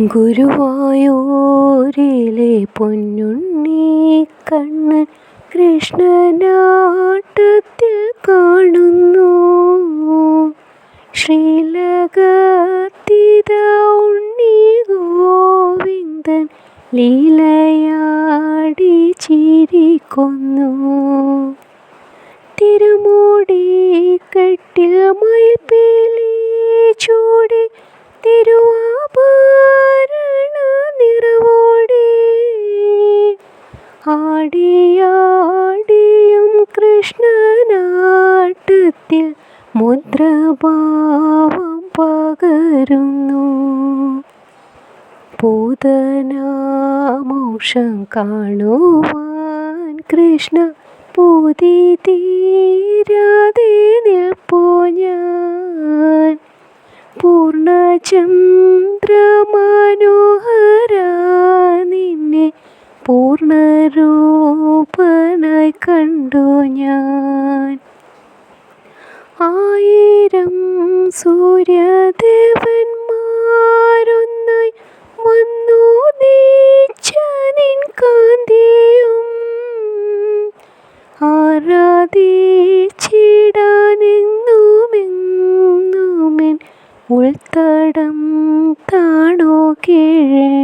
ഗുരുവായൂരിലെ പൊന്നുണ്ണി കണ്ണൻ കൃഷ്ണനാട്ടത്തിൽ കാണുന്നു. ശ്രീലകത്തിത ഉണ്ണി ഗോവിന്ദൻ ലീലയാടി ചിരിക്കുന്നു. തിരുമൂടി കെട്ടിൽ പേലി ചൂടി തിരുവാഭരണ ആടിയാടിയും കൃഷ്ണനാട്ടത്തിൽ മുദ്രഭാവം പകരുന്നു. പൂതനാമോഷം കാണുവാൻ കൃഷ്ണ പൂതി തീരാതെ നിൽപ്പോ ഞാൻ. പൂർണചന്ദ്രമനോഹര കണ്ടു ഞാൻ. ആയിരം സൂര്യദേവന്മാരൊന്നായി വന്നു നീച്ചനിൻ കാന്തിയും. ആരാധിച്ചിടാനെന്നുമെന്നുമെൻ ഉൾത്തടം താണോ കീഴേ.